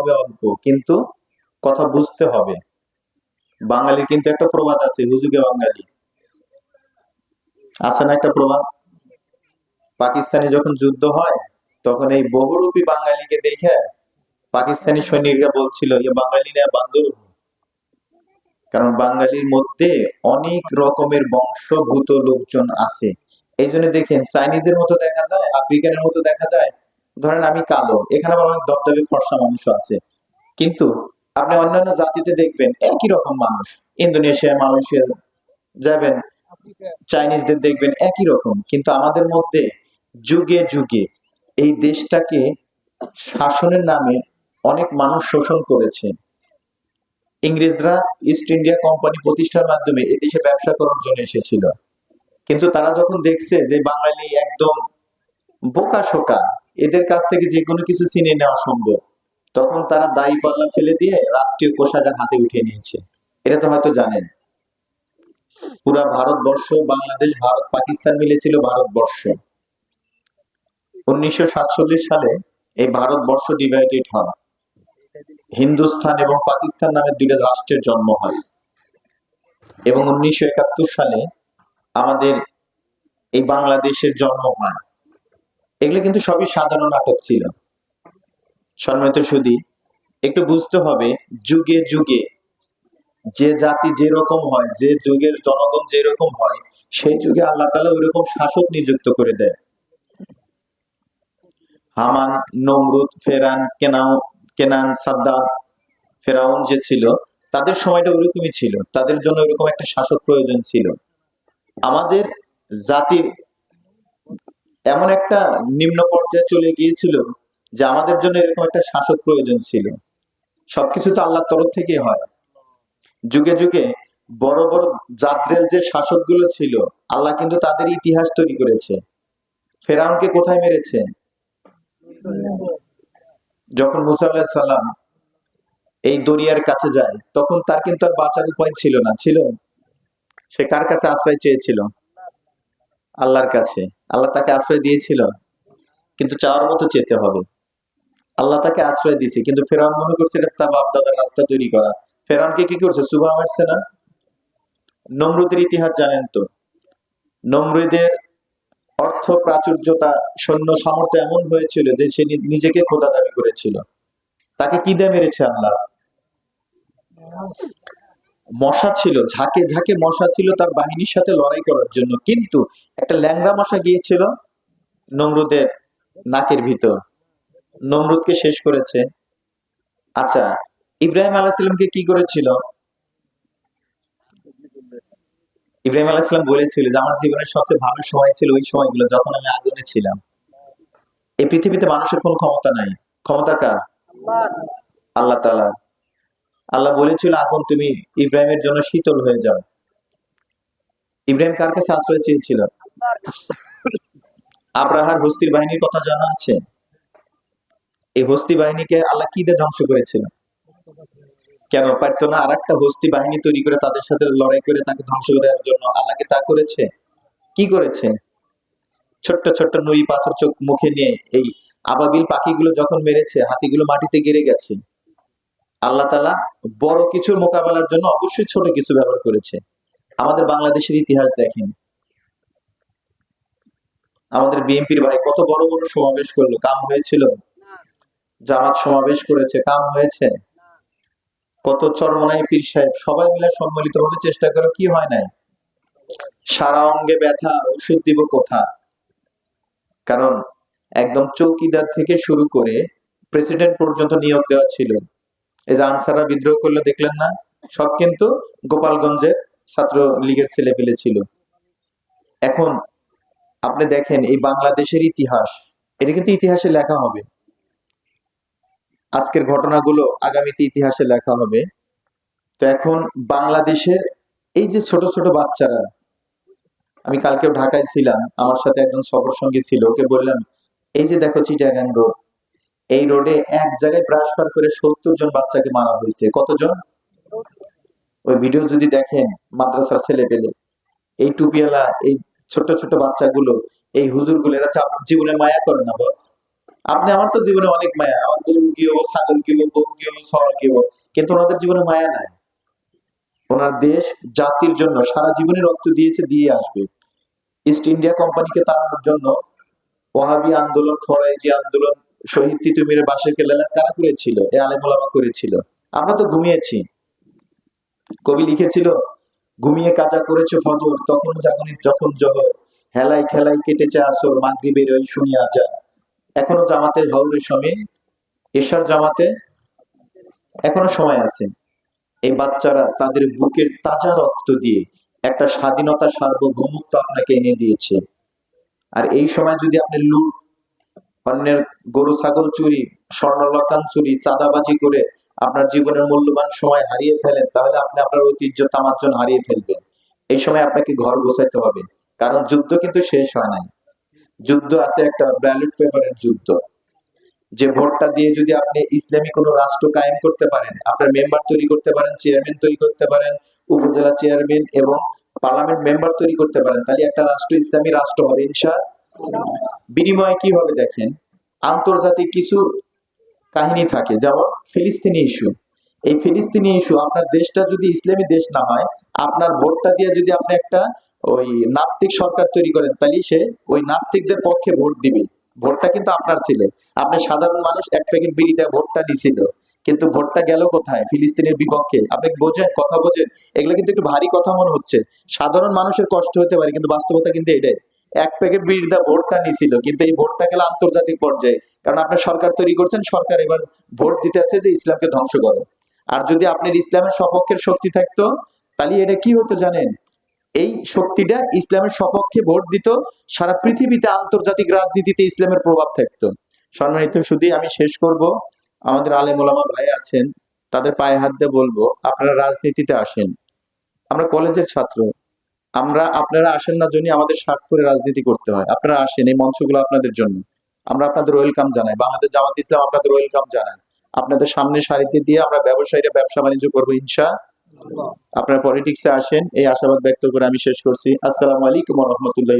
হবে অল্প, কিন্তু কথা বুঝতে হবে। বাঙালির কিন্তু একটা প্রবাদ আছে, হুজুগে বাঙালি। আছে না একটা প্রবাদ? পাকিস্তানে যখন যুদ্ধ হয়, তখন এই বহুরূপী বাঙালিকে দেখে পাকিস্তানি সৈনিকরা বলছিল যে বাঙালি না বান্দর কারণ বাঙালির মধ্যে অনেক রকমের বংশভূত লোকজন আছে। এই জন্য দেখেন চাইনিজের মতো দেখা যায় আফ্রিকানের মতো দেখা যায় ধরেন আমি কালো, এখানে আমার অনেক দপদপে ফর্সা মানুষ আছে। কিন্তু আপনি অন্যান্য জাতিতে দেখবেন একই রকম মানুষ। ইন্দোনেশিয়া মালয়েশিয়া যাবেন, চাইনিজদের দেখবেন একই রকম। কিন্তু আমাদের মধ্যে যুগে যুগে এই দেশটাকে শাসনের নামে অনেক মানুষ শোষণ করেছে। ইংরেজরা ইস্ট ইন্ডিয়া কোম্পানি প্রতিষ্ঠার মাধ্যমে এদেশে ব্যবসা করার জন্য এসেছিল। কিন্তু তারা যখন দেখছে যে বাঙালি একদম বোকা শোকা এদের কাছ থেকে যে কোনো কিছু চিনে নেওয়া সম্ভব। তখন তারা দাড়ি পাল্লা ফেলে দিয়ে রাষ্ট্রীয় কোষাগার হাতে উঠিয়ে নিয়েছে। এটা তো হয়তো জানেন। পুরা ভারতবর্ষ, বাংলাদেশ, ভারত, পাকিস্তান মিলেছিল ভারতবর্ষ। উনিশশো সাতচল্লিশ সালে এই ভারতবর্ষ ডিভাইডেড হয়। হিন্দুস্তান এবং পাকিস্তান নামে দুইটা রাষ্ট্রের জন্ম হয়। এবং উনিশশো একাত্তর সালে আমাদের এই বাংলাদেশের জন্ম হয়। এগুলো কিন্তু সবই সাজানো নাটক ছিল। সম্মানিত সুদী একটু বুঝতে হবে, যুগে যুগে যে জাতি যেরকম হয়, যে যুগের জনগণ যেরকম হয়, সেই যুগে আল্লাহ তালা ওইরকম শাসক নিযুক্ত করে দেয়। হামান, নমরুদ, ফেরান, কেনাও, কেনান, সাদ্দাম, ফেরাউন যে ছিল, তাদের সময়টা ওইরকমই ছিল। তাদের জন্য ওইরকম একটা শাসক প্রয়োজন ছিল। আমাদের জাতির এমন একটা নিম্ন পর্যায়ে চলে গিয়েছিল যে আমাদের জন্য এরকম একটা শাসক প্রয়োজন ছিল। সবকিছু তো আল্লাহর তরফ থেকে হয়। যুগে যুগে বড় বড় জাদ্রেল যে শাসকগুলো ছিল, আল্লাহ কিন্তু তাদের ইতিহাস তৈরি করেছে। ফেরাউনকে কোথায় মেরেছে? যখন মুসা আলাহিসাল্লাম এই দরিয়ার কাছে যায়, তখন তার কিন্তু আর বাঁচার উপায় ছিল না। ছিল? সে কার কাছে আশ্রয় চেয়েছিল? আল্লাহর কাছে। আল্লাহ তাকে আশ্রয় দিয়েছিল, কিন্তু চাওয়ার মতো চেতে হবে। আল্লাহ তাকে আশ্রয় দিয়েছে, কিন্তু ফেরাউন মনে করছে তার বাপ দাদার রাস্তা তৈরি করা। ফেরাউনকে কি করছে? সুবাহ মারছে না? নমরুদের ইতিহাস জানেন তো। নমরুদের অর্থ প্রাচুর্যতা, সৈন্য সামর্থ্য এমন হয়েছিল যে সে নিজেকে খোদা দাবি করেছিল। তাকে কি দিয়ে মেরেছে আল্লাহ? মশা ছিল, ঝাঁকে ঝাঁকে মশা ছিল তার বাহিনীর সাথে লড়াই করার জন্য। কিন্তু একটা ল্যাংড়া মশা গিয়েছিল নমরুদের নাকের ভিতর। নমরুদকে শেষ করেছে। আচ্ছা ইব্রাহিম আলাহিসাল্লামকে কি করেছিল? ইব্রাহিম আলাহিসাল্লাম বলেছিল যে, আমার জীবনের সবচেয়ে ভালো সময় ছিল ওই সময়গুলো যখন আমি আগুনে ছিলাম। এই পৃথিবীতে মানুষের কোনো ক্ষমতা নাই। ক্ষমতা কার? আল্লাহ তালা আল্লাহ বলেছিল, আগুন তুমি ইব্রাহিমের জন্য শীতল হয়ে যাও। ইব্রাহিম কার কাছে আশ্রয় চেয়েছিল? আব্রাহার হস্তির বাহিনীর কথা জানা আছে। এই হস্তি বাহিনীকে আল্লাহ কি দিয়ে ধ্বংস করেছিল? কেন পারতো না আর একটা হস্তি বাহিনী তৈরি করে তাদের সাথে লড়াই করে তাকে ধ্বংস দেওয়ার জন্য আল্লাহকে তা করেছে? কি করেছে? ছোট্ট ছোট্ট নুই পাথর চোখ মুখে নিয়ে এই আবাবিল পাখিগুলো যখন মেরেছে, হাতিগুলো মাটিতে গেড়ে গেছে। আল্লাহ তালা বড় কিছুর মোকাবেলার জন্য অবশ্যই ছোট কিছু ব্যবহার করেছে। আমাদের বাংলাদেশের ইতিহাস দেখেন। আমাদের বিএনপির ভাই কত বড় বড় সমাবেশ করল, কাম হয়েছিল। জামাত সমাবেশ করেছে, কাম হয়েছে। কত চরমনাই পীর সাহেব, সবাই মিলে সম্মিলিত ভাবে চেষ্টা করে, কি হয় নাই? সারা অঙ্গে ব্যথা, ওষুধ দিব কোথা? কারণ একদম চৌকিদার থেকে শুরু করে প্রেসিডেন্ট পর্যন্ত নিয়োগ দেওয়া ছিল। এই যে আনসাররা বিদ্রোহ করল, দেখলেন না? সব কিন্তু গোপালগঞ্জের ছাত্র লীগের ছেলে। ফেলে ছিল এখন আপনি দেখেন, এই বাংলাদেশের ইতিহাস, এটা কিন্তু ইতিহাসে লেখা হবে। আজকের ঘটনাগুলো আগামীতে ইতিহাসে লেখা হবে। তো এখন বাংলাদেশের এই যে ছোট ছোট বাচ্চারা, আমি কালকেও ঢাকায় ছিলাম, আমার সাথে একজন সফর সঙ্গী ছিল, ওকে বললাম, এই যে দেখো চিটাগাং রোড এই রোডে এক জায়গায় ব্রাশ পার করে সত্তর জন বাচ্চাকে মারা হয়েছে। কতজন? ওই ভিডিও যদি দেখেন মাদ্রাসার ছেলে পেলে, এই টুপিওয়ালা, এই ছোট ছোট বাচ্চাগুলো, এই হুজুরগুলো, এরা জীবনে মায়া করে না বস আপনি, আমার তো জীবনে অনেক মায়া। আমার গরু কিও ছাগল কিও বউ কিও শহর কিও কিন্তু ওনাদের জীবনে মায়া নাই। ওনার দেশ জাতির জন্য সারা জীবনে রক্ত দিয়েছে, দিয়ে আসবে। ইস্ট ইন্ডিয়া কোম্পানিকে তাড়ানোর জন্য ওহাবি আন্দোলন, ফরাইজি আন্দোলন শহীদ তিতুমিরের বাসের কেলালা কারা করেছিল, এ আলেমুলামা করেছিল। আমরা তো ঘুমিয়েছি। কবি লিখেছিল, ঘুমিয়ে কাজা করেছে ফজর তখন জাগনি যখন জহর। হেলাই খেলাই কেটেছে আসর, মাগরিবের ওই শুনিয়া যা এখনও জামাতে হৌরের সময় এশার জামাতে এখনও সময় আছে। এই বাচ্চারা তাদের বুকের তাজা রক্ত দিয়ে একটা স্বাধীনতা সার্বভৌমত্ব আপনাকে এনে দিয়েছে। আর এই সময় যদি আপনি লুট অন্যের গরু, ছাগল চুরি স্বর্ণলকান চুরি, চাঁদাবাজি করে আপনার জীবনের মূল্যবান সময় হারিয়ে ফেলেন, তাহলে আপনি আপনার ঐতিহ্য তামার্জন হারিয়ে ফেলবেন। এই সময় আপনাকে ঘর গোছাইতে হবে, কারণ যুদ্ধ কিন্তু শেষ হয় নাই। যুদ্ধ আছে একটা ব্যালট পেপারের যুদ্ধ। যে ভোটটা দিয়ে যদি আপনি ইসলামী কোনো রাষ্ট্র কায়েম করতে পারেন, আপনার মেম্বার তৈরি করতে পারেন, চেয়ারম্যান তৈরি করতে পারেন, উপজেলা চেয়ারম্যান এবং পার্লামেন্ট মেম্বার তৈরি করতে পারেন, তাহলে একটা রাষ্ট্র, ইসলামী রাষ্ট্র হবে ইনশা বিনিময়ে কি হবে দেখেন? আন্তর্জাতিক কিছু কাহিনী থাকে, যেমন ফিলিস্তিনি ইস্যু। এই ফিলিস্তিনি ইস্যু, আপনার দেশটা যদি ইসলামী দেশ না হয়, আপনার ভোটটা দিয়ে যদি আপনি একটা ওই নাস্তিক সরকার তৈরি করেন, তাহলে সে ওই নাস্তিকদের পক্ষে ভোট দিবে। ভোটটা কিন্তু আপনার ছিল। আপনি সাধারণ মানুষ, এক প্যাকেট বিড়ি দেয় ভোটটা নিছিল। কিন্তু ভোটটা গেল কোথায়? ফিলিস্তিনের বিপক্ষে। আপনি বোঝেন, কথা বোঝেন, এগুলো কিন্তু একটু ভারী কথা মনে হচ্ছে। সাধারণ মানুষের কষ্ট হতে পারে, কিন্তু বাস্তবতা কিন্তু এটাই। এক প্যাকেট বিড়ি দেয় ভোটটা নিছিল, কিন্তু এই ভোটটা গেল আন্তর্জাতিক পর্যায়ে। কারণ আপনি সরকার তৈরি করছেন, সরকার এবার ভোট দিতে আসছে যে ইসলামকে ধ্বংস করো। আর যদি আপনার ইসলামের সপক্ষের শক্তি থাকতো, তাহলে এটা কি হতো জানেন? এই শক্তিটা ইসলামের সপক্ষে ভোট দিত, সারা পৃথিবীতে আন্তর্জাতিক রাজনীতিতে ইসলামের প্রভাব থাকতো। সম্মানিত শুধু আমি শেষ করব। আমাদের আলেম ওলামা ভাই আছেন, তাদের পায়ে হাত দিয়ে বলব, আপনারা রাজনীতিতে আসেন। আমরা কলেজের ছাত্র। আমরা, আপনারা আসেন না জন্য আমাদের স্বার্থ করে রাজনীতি করতে হয়। আপনারা আসেন এই মঞ্চগুলো আপনাদের জন্য। আমরা আপনাদের ওয়েলকাম জানাই। বাংলাদেশ জামাত ইসলাম আপনাদের ওয়েলকাম জানাই। আপনাদের সামনে সারিতে দিয়ে আমরা ব্যবসায়ীরা ব্যবসা বাণিজ্য করব, ইনশা। আপনারা পলিটিক্সে আসেন। এই আশাবাদ ব্যক্ত করে আমি শেষ করছি। আসসালামু আলাইকুম রহমতুল্লাহ